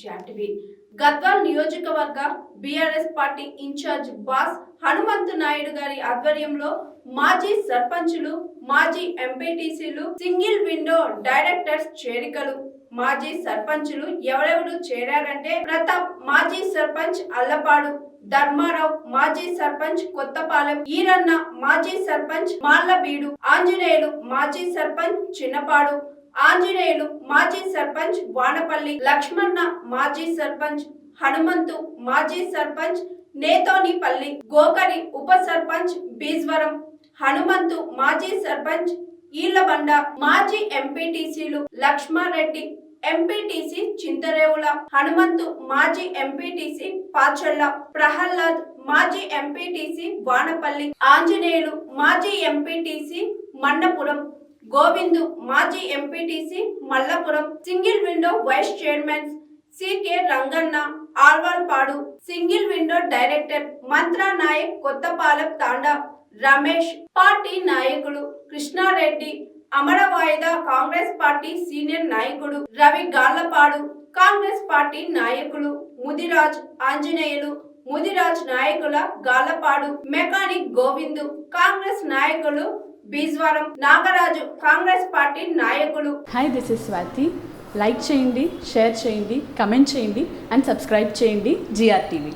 జాటివి. గద్వాల్ నియోజకవర్గ BRS party incharge Bas Hanumanthu Naidu గారి ఆధ్వర్యంలో మాజీ సర్పంచులు మాజీ ఎంపీటీసీలు సింగిల్ విండో డైరెక్టర్స్ చేరికలు. మాజీ సర్పంచులు ఎవరెవరు చేరారంటే ప్రతాప్ మాజీ సర్పంచ్ అల్లపాడు ధర్మారావు మాజీ సర్పంచ్ కొత్తపాలెం ఈరన్న మాజీ సర్పంచ్ మాల్లబీడు ఆంజనేయులు మాజీ సర్పంచ్ చిన్నపాడు ఆంజనేయులు మాజీ సర్పంచ్ వానపల్లి లక్ష్మణ మాజీ సర్పంచ్ హనుమంతు మాజీ సర్పంచ్ నేతోనిపల్లి గోకరి ఉప సర్పంచ్ బీజ్వరం హనుమంతు మాజీ సర్పంచ్ ఈళ్ళబండ మాజీ ఎంపీటీసీలు లక్ష్మారెడ్డి ఎంపీటీసీ చింతరేవుల హనుమంతు మాజీ ఎంపీటీసీ పాచళ్ళ ప్రహ్లాద్ మాజీ ఎంపీటీసీ వానపల్లి ఆంజనేయులు మాజీ ఎంపీటీసీ మండపురం గోవిందు మాజీ MPTC Mallapuram single window vice chairman CK Ranganna Alwalpadu single window director Mantra Nayak Kothapalem Thanda Ramesh party నాయకులు కృష్ణారెడ్డి అమరవాయిదా కాంగ్రెస్ పార్టీ సీనియర్ నాయకుడు రవి గాళ్ళపాడు కాంగ్రెస్ పార్టీ నాయకులు ముదిరాజ్ ఆంజనేయులు ముదిరాజ్ నాయకుల గాలపాడు మెకానిక్ గోవిందు కాంగ్రెస్ నాయకులు బీజ్వరం నాగరాజు కాంగ్రెస్ పార్టీ నాయకులు. Hi this is Swathi like చేయండి షేర్ చేయండి కమెంట్ చేయండి అండ్ సబ్స్క్రైబ్ చేయండి జిఆర్ టీవీ